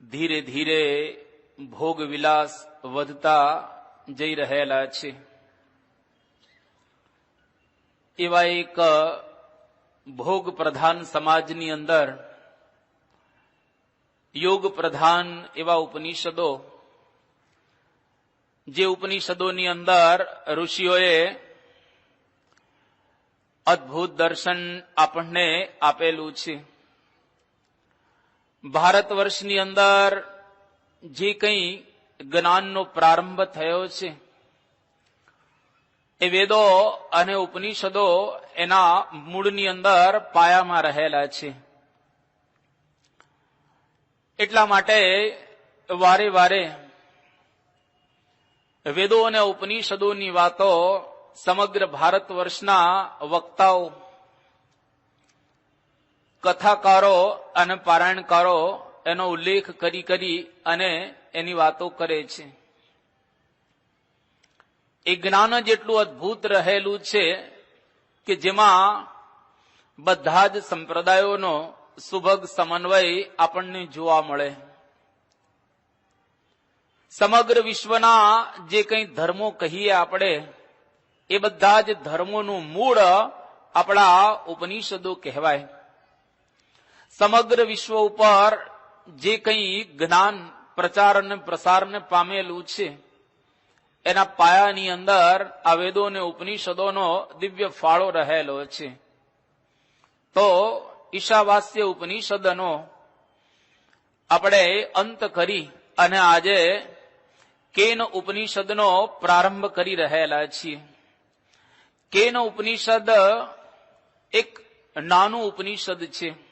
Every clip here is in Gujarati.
ધીરે ધીરે ભોગ વિલાસ વધતા જઈ રહેલા છે. એવા એક ભોગ પ્રધાન સમાજની અંદર યોગ પ્રધાન એવા ઉપનિષદો, જે ઉપનિષદોની અંદર ઋષિઓએ અદ્ભુત દર્શન આપણને આપેલું છે. ભારત વર્ષની અંદર જે કંઈ જ્ઞાનનો પ્રારંભ થયો છે, એ વેદો અને ઉપનિષદો એના મૂળની અંદર પાયામાં રહેલા છે. એટલા માટે વારે વારે વેદો અને ઉપનિષદોની વાતો સમગ્ર ભારત વર્ષના વક્તાઓ કથાકારો અને પારાયણકારો એનો ઉલ્લેખ કરી કરી અને એની વાતો કરે છે. એ જ્ઞાન જેટલું અદ્ભુત રહેલું છે કે જેમાં બધા જ સંપ્રદાયોનો સુભગ સમન્વય આપણને જોવા મળે. સમગ્ર વિશ્વના જે કંઈ ધર્મો કહીએ આપણે, એ બધા જ ધર્મોનું મૂળ આપણા ઉપનિષદો કહેવાય. સમગ્ર વિશ્વ ઉપર જે કંઈ જ્ઞાન પ્રચાર અને પ્રસારને પામેલું છે, એના પાયાની અંદર આ વેદો અને ઉપનિષદોનો દિવ્ય ફાળો રહેલો છે. તો ઈશાવાસ્ય ઉપનિષદનો આપણે અંત કરી અને આજે કેન ઉપનિષદનો પ્રારંભ કરી રહેલા છીએ. કેન ઉપનિષદ એક નાનું ઉપનિષદ છે.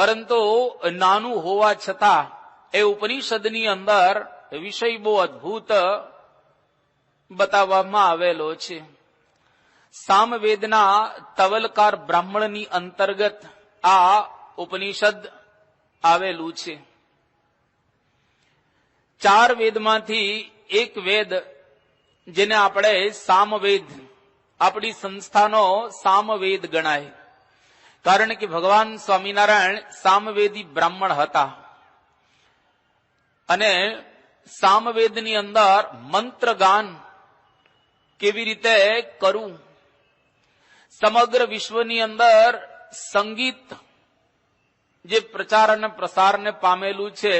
પરંતુ નાનું હોવા છતાં એ ઉપનિષદની અંદર વિષય બહુ અદભુત બતાવવામાં આવેલો છે. સામવેદના તવલકાર બ્રાહ્મણની અંતર્ગત આ ઉપનિષદ આવેલું છે. ચાર વેદમાંથી એક વેદ જેને આપણે સામવેદ, આપણી સંસ્થાનો સામવેદ ગણાય. કારણ કે ભગવાન સ્વામિનારાયણ સામવેદી બ્રાહ્મણ હતા. અને સામવેદની અંદર મંત્રગાન કેવી રીતે કરવું સમગ્ર વિશ્વની અંદર સંગીત જે પ્રચાર અને પ્રસારને પામેલું છે,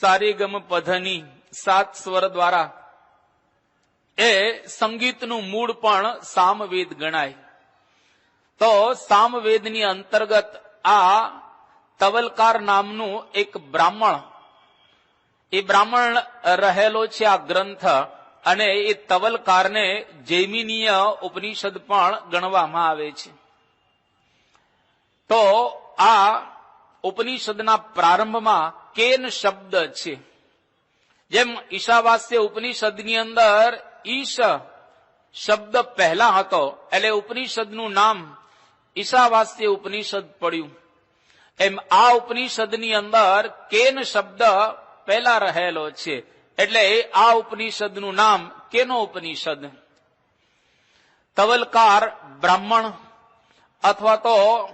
સારેગમ પધની, સાત સ્વર દ્વારા, એ સંગીતનું મૂળ પણ સામવેદ ગણાય. તો સામવેદની અંતર્ગત આ તવલકાર નામનું એક બ્રાહ્મણ. એ બ્રાહ્મણ રહેલો છે આ ગ્રંથ અને એ તવલકારને જૈમિનીય ઉપનિષદ પણ ગણવામાં આવે છે. તો આ ઉપનિષદના પ્રારંભમાં કેન શબ્દ છે. જેમ ઈશાવાસ્ય ઉપનિષદની અંદર ઈશ શબ્દ પહેલા હતો, એટલે ઉપનિષદનું નામ ઈશાવાસ્ય ઉપનિષદ પડ્યું. એમ આ ઉપનિષદની અંદર કેન શબ્દ પહેલા રહેલો છે. એટલે આ ઉપનિષદનું નામ કેનો ઉપનિષદ? તવલકાર બ્રાહ્મણ અથવા તો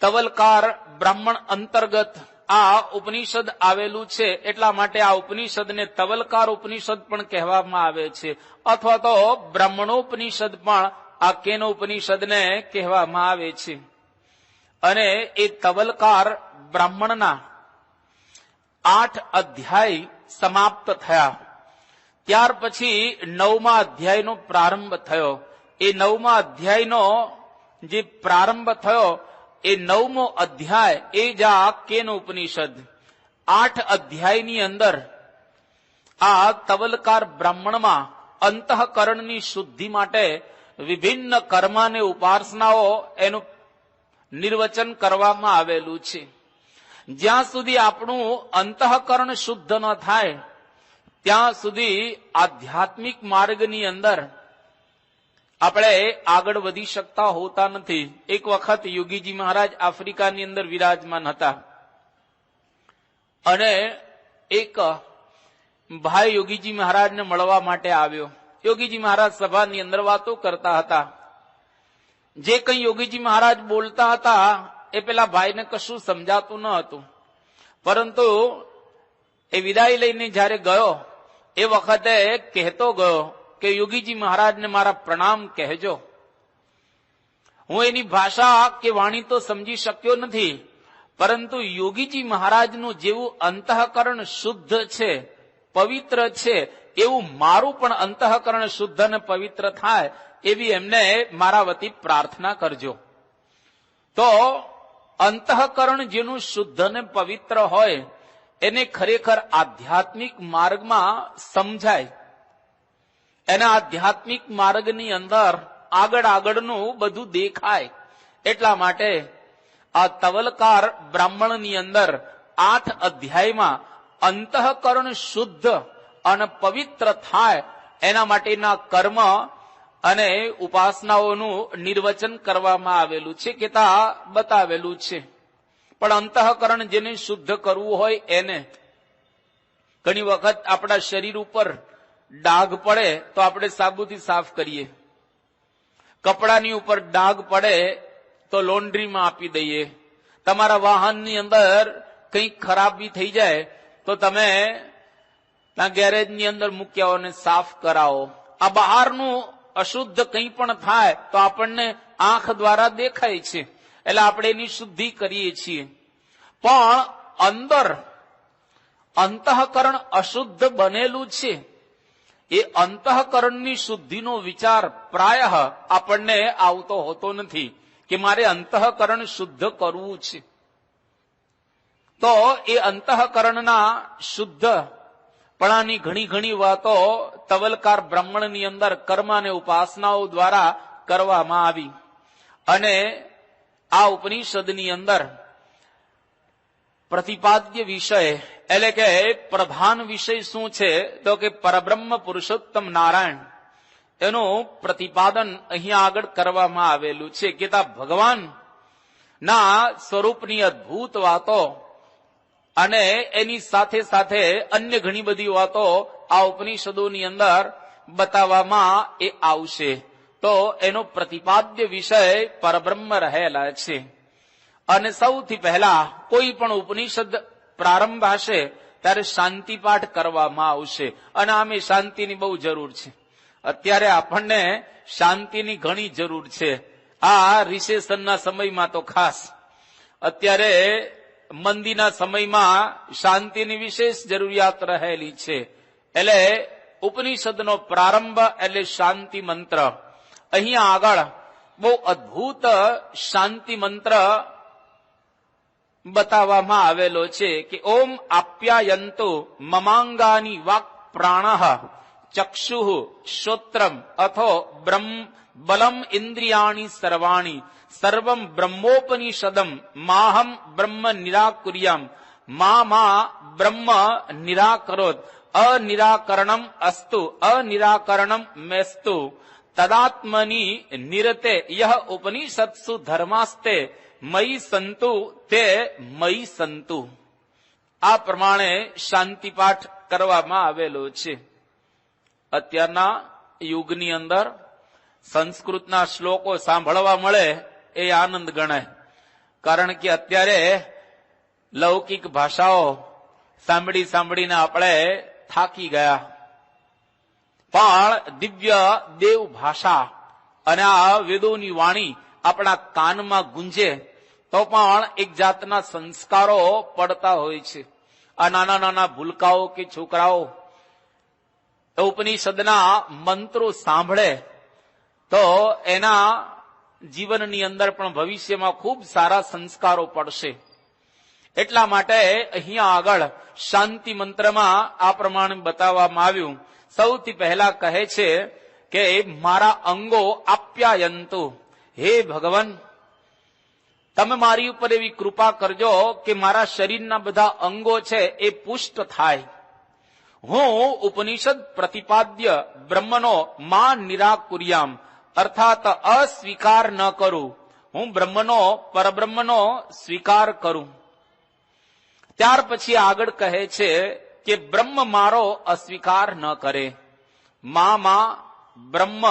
તવલકાર બ્રાહ્મણ અંતર્ગત આ ઉપનિષદ આવેલું છે. એટલા માટે આ ઉપનિષદને તવલકાર ઉપનિષદ પણ કહેવામાં આવે છે. અથવા તો બ્રાહ્મણોપનિષદ પણ આ કેનો ઉપનિષદને કહેવામાં આવે છે. અને એ તવલકાર બ્રાહ્મણના આઠ અધ્યાય સમાપ્ત થયા. ત્યાર પછી નવમા અધ્યાયનો પ્રારંભ થયો. એ નવમા અધ્યાયનો જે પ્રારંભ થયો, એ નવમો અધ્યાય એ જ આ કેનો ઉપનિષદ. આઠ અધ્યાયની અંદર આ તવલકાર બ્રાહ્મણમાં અંતઃકરણની શુદ્ધિ માટે વિભિન્ન કર્મ અને ઉપાસનાઓ એનું નિર્વચન કરવામાં આવેલું છે. જ્યાં સુધી આપણું અંતઃકરણ શુદ્ધ ન થાય, ત્યાં સુધી આધ્યાત્મિક માર્ગની અંદર આપણે આગળ વધી શકતા હોતા નથી. એક વખત યોગીજી મહારાજ આફ્રિકાની અંદર વિરાજમાન હતા. અને એક ભાઈ યોગીજી મહારાજને મળવા માટે આવ્યો. યોગીજી મહારાજ સભાની અંદર વાતો કરતા હતા. જે કંઈ યોગીજી મહારાજ બોલતા હતા, એ પેલા ભાઈને કશું સમજાતું ન હતું. પરંતુ એ વિદાય લઈને જ્યારે ગયો, એ વખતે કહેતો ગયો કે, યોગીજી મહારાજને મારા પ્રણામ કહેજો. હું એની ભાષા કે વાણી તો સમજી શક્યો નથી, પરંતુ યોગીજી મહારાજનું જેવું અંતઃકરણ શુદ્ધ છે, પવિત્ર છે એવું મારું પણ અંતઃકરણ શુદ્ધ અને પવિત્ર થાય એવી એમને મારા વતી પ્રાર્થના કરજો. તો અંતઃકરણ જેનું શુદ્ધ અને પવિત્ર હોય, એને ખરેખર આધ્યાત્મિક માર્ગમાં સમજાય. એના આધ્યાત્મિક માર્ગની અંદર આગળ આગળનું બધું દેખાય. એટલા માટે આ તવલકાર બ્રાહ્મણની અંદર આઠ અધ્યાયમાં અંતઃકરણ શુદ્ધ અને પવિત્ર થાય એના માટેના કર્મ અને ઉપાસનાઓનું નિર્વચન કરવામાં આવેલું છે કે તા બતાવેલું છે. પણ અંતઃકરણ જેને શુદ્ધ કરવું હોય એને. ઘણી વખત આપણા શરીર ઉપર ડાઘ પડે તો આપણે સાબુથી સાફ કરીએ. કપડાની ઉપર ડાઘ પડે તો લોન્ડ્રીમાં આપી દઈએ. તમારા વાહનની અંદર કંઈક ખરાબી થઈ જાય તો તમે ત્યાં ગેરેજની અંદર મૂક્યા અને સાફ કરાવો. આ બહારનું અશુદ્ધ કંઈ પણ થાય તો આપણને આંખ દ્વારા દેખાય છે. એટલે આપણે એની શુદ્ધિ કરીએ છીએ. પણ અંદર અંતઃકરણ અશુદ્ધ બનેલું છે. એ અંતઃકરણની શુદ્ધિનો વિચાર પ્રાય આપણને આવતો હોતો નથી કે મારે અંતઃકરણ શુદ્ધ કરવું છે. તો એ અંતઃકરણના શુદ્ધ પણાની ઘણી ઘણી વાતો તવલકાર બ્રાહ્મણની અંદર કર્મ અને ઉપાસનાઓ દ્વારા કરવામાં આવી. અને આ ઉપનિષદની અંદર પ્રતિપાદ્ય વિષય એટલે કે પ્રધાન વિષય શું છે? તો કે પરબ્રહ્મ પુરુષોત્તમ નારાયણ. એનું પ્રતિપાદન અહીંયા આગળ કરવામાં આવેલું છે. કે તા ભગવાન ના સ્વરૂપની અદભુત વાતો અને એની સાથે સાથે અન્ય ઘણી બધી વાતો આ ઉપનિષદોની અંદર બતાવવામાં એ આવશે. તો એનો પ્રતિપાદ્ય વિષય પરબ્રહ્મ રહેલા છે. અને સૌથી પહેલા કોઈ પણ ઉપનિષદ પ્રારંભ હશે ત્યારે શાંતિ પાઠ કરવામાં આવશે. અને આમે શાંતિની બહુ જરૂર છે. અત્યારે આપણને શાંતિની ઘણી જરૂર છે. આ રિસેશનના સમયમાં તો ખાસ. અત્યારે મંદીના સમયમાં શાંતિની વિશેષ જરૂરિયાત રહેલી છે. એટલે ઉપનિષદનો પ્રારંભ એટલે શાંતિ મંત્ર. અહીંયા આગળ બહુ અદભુત શાંતિ મંત્ર બતાવવામાં આવેલો છે કે ઓમ આપ્યાયંતો મમાંગાની વાક પ્રાણ ચક્ષુ શ્રોત્રમ અથો બ્રહ્મ બલમ ઇન્દ્રિયાણી સર્વાણી સર્વમ બ્રહ્મોપનિષદમ માહમ બ્રહ્મ નિરાકુર્યામ મા મા બ્રહ્મ નિરાકરોત અનિરાકરણમ અસ્તુ અનિરાકરણમ મેસ્તુ તદાત્મની નિરતે યહ ઉપનિષત્સુ ધર્માસ્તે મયી સંતુ તે મયી સંતુ આ પ્રમાણે શાંતિપાઠ કરવામાં આવેલો છે અત્યારના યુગની અંદર સંસ્કૃતના શ્લોકો સાંભળવા મળે એ આનંદ ગણાય. કારણ કે અત્યારે લૌકિક ભાષાઓ સાંભળી સાંભળીને આપણે થાકી ગયા. પણ દિવ્ય દેવ ભાષા અને આ વેદોની વાણી આપણા કાનમાં ગુંજે તો પણ એક જાતના સંસ્કારો પડતા હોય છે. આ નાના નાના ભૂલકાઓ કે છોકરાઓ ઉપનિષદના મંત્રો સાંભળે તો એના જીવનની અંદર પણ ભવિષ્યમાં ખૂબ સારા સંસ્કારો પડશે. એટલા માટે અહીંયા આગળ શાંતિ મંત્રમાં આ પ્રમાણે બતાવવામાં આવ્યું. સૌથી પહેલા કહે છે કે, મારા અંગો આપ્યાયંતુ. હે ભગવાન, તમે મારી ઉપર એવી કૃપા કરજો કે મારા શરીરના બધા અંગો છે એ પુષ્ટ થાય. હું ઉપનિષદ પ્રતિપાદ્ય બ્રહ્મનો માં નિરાકુર્યામ. અર્થાત અસ્વીકાર ન કરું. હું બ્રહ્મનો, પરબ્રહ્મનો સ્વીકાર કરું. ત્યાર પછી આગળ કહે છે કે બ્રહ્મ મારો અસ્વીકાર ન કરે. મા, માં, બ્રહ્મ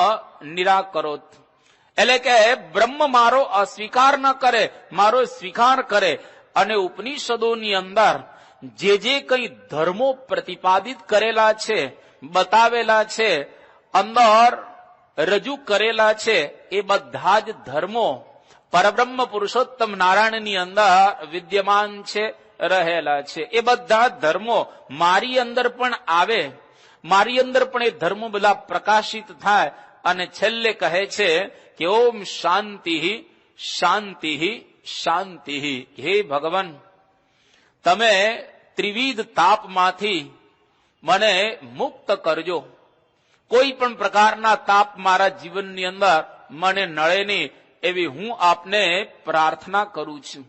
નિરાકરોત. એટલે કે બ્રહ્મ મારો અસ્વીકાર ન કરે, મારો સ્વીકાર કરે. અને ઉપનિષદોની અંદર જે જે કંઈ ધર્મો પ્રતિપાદિત કરેલા છે, બતાવેલા છે, અંદર રજૂ કરેલા છે એ બધા જ ધર્મો પરબ્રહ્મ પુરુષોત્તમ નારાયણની અંદર વિદ્યમાન છે, રહેલા છે. એ બધા ધર્મો મારી અંદર પણ આવે, મારી અંદર પણ એ ધર્મો બધા પ્રકાશિત થાય અને છેલ્લે કહે છે કે ઓમ શાંતિ શાંતિ શાંતિ. હે ભગવાન, તમે ત્રિવિધ તાપમાંથી મને મુક્ત કરજો. કોઈ પણ પ્રકારના તાપ મારા જીવનની અંદર મને નળે નહીં એવી હું આપને પ્રાર્થના કરું છું.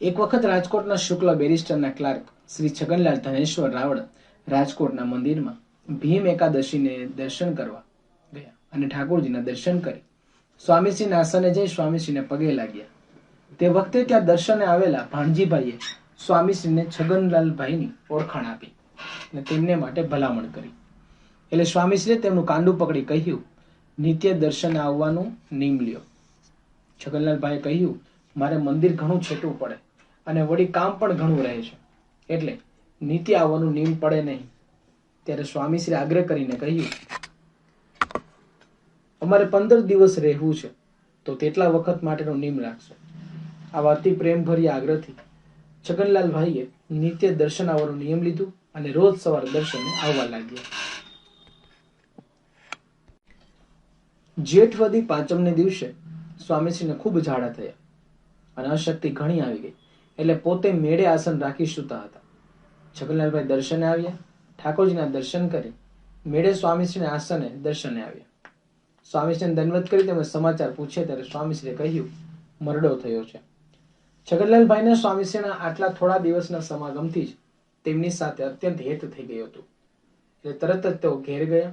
એક વખત રાજકોટના શુક્લ બેરિસ્ટરના ક્લાર્ક શ્રી છગનલાલ ધનેશ્વર રાવળ રાજકોટના મંદિરમાં ભીમ એકાદશીને દર્શન કરવા ગયા અને ઠાકોરજીના દર્શન કરી. સ્વામીશ્રીના આસને જઈ સ્વામીશ્રીને પગે લાગ્યા. તે વખતે ત્યાં દર્શને આવેલા ભાણજીભાઈએ સ્વામીશ્રીને છગનલાલભાઈની ઓળખાણ આપી અને તેમને માટે ભલામણ કરી. એટલે સ્વામીશ્રીએ તેમનું કાંડું પકડી કહ્યું, નિત્ય દર્શન આવવાનું નિયમ લ્યો. છગનલાલભાઈએ કહ્યું, મારે મંદિર ઘણું છેટું પડે અને વળી કામ પણ ઘણું રહે છે. એટલે નીતિ આવવાનું નિયમ પડે નહીં. ત્યારે સ્વામીશ્રી આગ્રહ કરીને કહ્યું, અમારે પંદર દિવસ રહેવું છે, તો તેટલા વખત માટેનો નિયમ રાખશો. આવા અતિ પ્રેમભરી આગ્રહથી છગનલાલભાઈએ નિત્ય દર્શન આવવાનું નિયમ લીધું અને રોજ સવારે દર્શને આવવા લાગ્યા. જેઠવદી પાંચમને દિવસે સ્વામીશ્રીને ખૂબ ઝાડા થયા અને અશક્તિ ઘણી આવી ગઈ. એટલે પોતે મેળે આસન રાખી સૂતા હતા. છગનલાલભાઈ દર્શને આવ્યા. ઠાકોરજીના દર્શન કરી મેળે સ્વામીશ્રીને આસને દર્શને આવ્યા. સ્વામીશ્રીને દંડવત કરી તેમજ સમાચાર પૂછે ત્યારે સ્વામીશ્રીએ કહ્યું, મરડો થયો છે. છગનલાલભાઈને સ્વામીશ્રીના આટલા થોડા દિવસના સમાગમથી જ તેમની સાથે અત્યંત હેત થઈ ગયું હતું. એટલે તરત જ તેઓ ઘેર ગયા.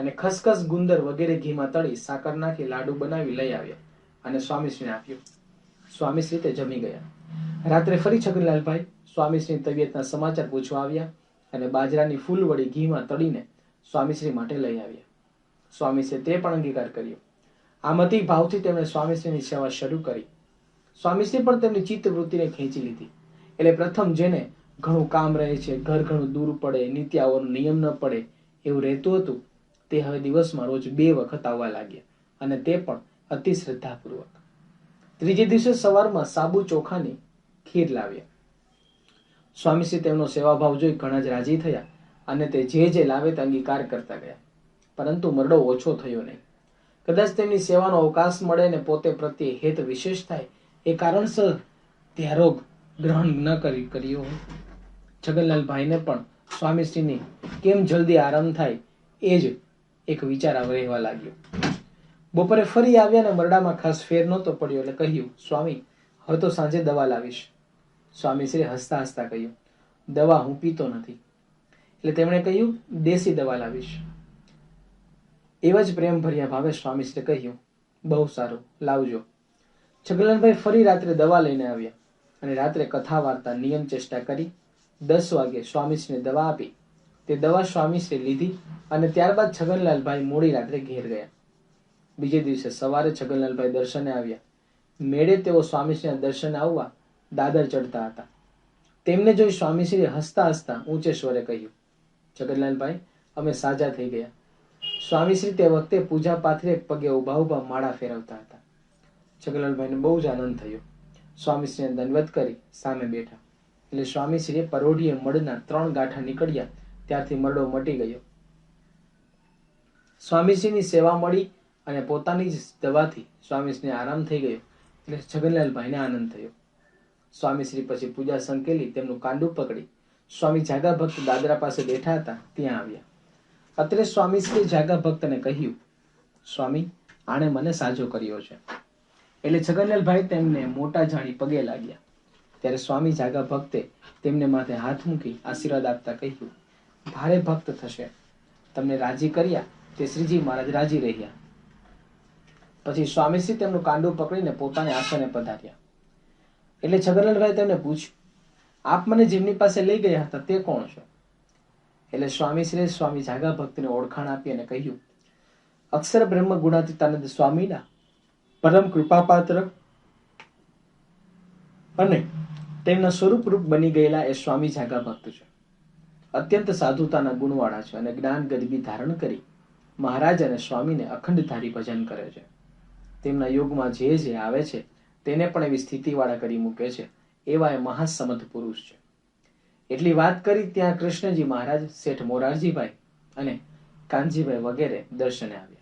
અને ખસખસ ગુંદર વગેરે ઘીમાં તળી સાકર નાખી લાડુ બનાવી લઈ આવ્યા અને સ્વામીશ્રીને આપ્યું. સ્વામીશ્રી તે જમી ગયા. રાત્રે ફરી છગનલાલભાઈ સ્વામીશ્રીની તબિયતના સમાચાર પૂછવા આવ્યા અને બાજરાની ફૂલ વળી ઘીમાં તળીને સ્વામીશ્રી માટે લઈ આવ્યા. સ્વામીશ્રીએ તે પણ અંગીકાર કર્યો. આમ અતિ ભાવથી તેમણે સ્વામીશ્રીની સેવા શરૂ કરી. સ્વામીશ્રી પણ તેમની ચિત્ત વૃત્તિને ખેંચી લીધી. એટલે પ્રથમ જેને ઘણું કામ રહે છે, ઘર ઘણું દૂર પડે નિત્ય આવવાનો નિયમ ન પડે, એવું રહેતું હતું તે હવે દિવસમાં રોજ બે વખત આવવા લાગ્યા અને તે પણ અતિ શ્રદ્ધાપૂર્વક. ત્રીજે દિવસે સવારમાં સાબુ ચોખાની ખીર લાવ્યા. સ્વામીશ્રી તેમનો સેવાભાવ જોઈ ઘણા જ રાજી થયા અને તે જે જે લાવે તે અંગીકાર કરતા ગયા. પરંતુ મરડો ઓછો થયો નહીં. કદાચ તેમની સેવાનો અવકાશ મળે ને પોતે પ્રત્યે હેત વિશેષ થાય, એ કારણસર તે ગ્રહણ ન કરી કર્યો જગનલાલભાઈને પણ સ્વામીશ્રીની કેમ જલ્દી આરામ થાય એ જ એક વિચાર રહેવા લાગ્યો. બપોરે ફરી આવ્યા ને મરડામાં ખાસ ફેર નહોતો પડ્યો એટલે કહ્યું, સ્વામી, હવે તો સાંજે દવા લાવીશ. સ્વામીશ્રી હસતા હસતા કહ્યું, દવા હું પીતો નથી. એટલે તેમણે કહ્યું, દેશી દવા લાવીશ. એવા જ પ્રેમ ભર્યા ભાવે સ્વામીશ્રીએ કહ્યું, બહુ સારું, લાવજો. છગલનભાઈ ફરી રાત્રે દવા લઈને આવ્યા અને રાત્રે કથા વાર્તા નિયમ ચેષ્ટા કરી દસ વાગે સ્વામીશ્રીને દવા આપી. તે દવા સ્વામીશ્રી લીધી અને ત્યારબાદ છગનલાલભાઈ મોડી રાત્રે ઘેર ગયા. બીજે દિવસે સવારે છગનલાલભાઈ દર્શને આવ્યા. મેળે તેઓ સ્વામીશ્રીના દર્શન આવવા દાદર ચડતા હતા. તેમને જોઈ સ્વામીશ્રીએ હસતા હસતા ઊંચે સ્વરે કહ્યું, છગનલાલભાઈ, અમે સાજા થઈ ગયા. સ્વામીશ્રી તે વખતે પૂજા પાથરે પગે ઊભા ઊભા માળા ફેરવતા હતા. છગનલાલભાઈને બહુ જ આનંદ થયો. સ્વામીશ્રીને દંડવત કરી સામે બેઠા. એટલે સ્વામીશ્રીએ પરોઢીએ મળના ત્રણ ગાંઠા નીકળ્યા ત્યારથી મરડો મટી ગયો. સ્વામીશ્રીની સેવા મળી અને પોતાની જ દવાથી સ્વામીશ્રીને આરામ થઈ ગયો. એટલે છગનલાલભાઈને આનંદ થયો. સ્વામીશ્રી પછી પૂજા સંકેલી તેમનું કાંડું પકડી. સ્વામી જાગા ભક્ત દાદરા પાસે બેઠા હતા, ત્યાં આવ્યા. અત્રે સ્વામીશ્રી જાગા ભક્તને કહ્યું, સ્વામી, આણે મને સાજો કર્યો છે. એટલે છગનલાલભાઈ તેમને મોટા જાણી પગે લાગ્યા. ત્યારે સ્વામી જાગા ભક્તે તેમને માથે હાથ મૂકી આશીર્વાદ આપતા કહ્યું ભારે ભક્ત થશે. તમને રાજી કર્યા તે શ્રીજી મહારાજ રાજી રહ્યા. પછી સ્વામીશ્રી તેમનું કાંડું પકડીને પોતાને આસને પધાર્યા. એટલે છગનલાલભાઈ તેમને પૂછ્યું, આપ મને જેમની પાસે લઈ ગયા હતા તે કોણ છો? એટલે સ્વામીશ્રીએ સ્વામી જાગા ભક્તને ઓળખાણ આપી અને કહ્યું, અક્ષર બ્રહ્મ ગુણાતીતાનંદ સ્વામીના પરમ કૃપાપાત્ર અને તેમના સ્વરૂપ રૂપ બની ગયેલા એ સ્વામી જાગા ભક્ત છે. અત્યંત સાધુતાના ગુણવાળા છે અને જ્ઞાન ગદબી ધારણ કરી મહારાજ અને સ્વામીને અખંડધારી ભજન કરે છે. તેમના યોગમાં જે જે આવે છે, તેને પણ એવી સ્થિતિવાળા કરી મૂકે છે, એવા એ મહાસમર્થ પુરુષ છે. એટલી વાત કરી ત્યાં કૃષ્ણજી મહારાજ, શેઠ મોરારજીભાઈ અને કાનજીભાઈ વગેરે દર્શને આવ્યા.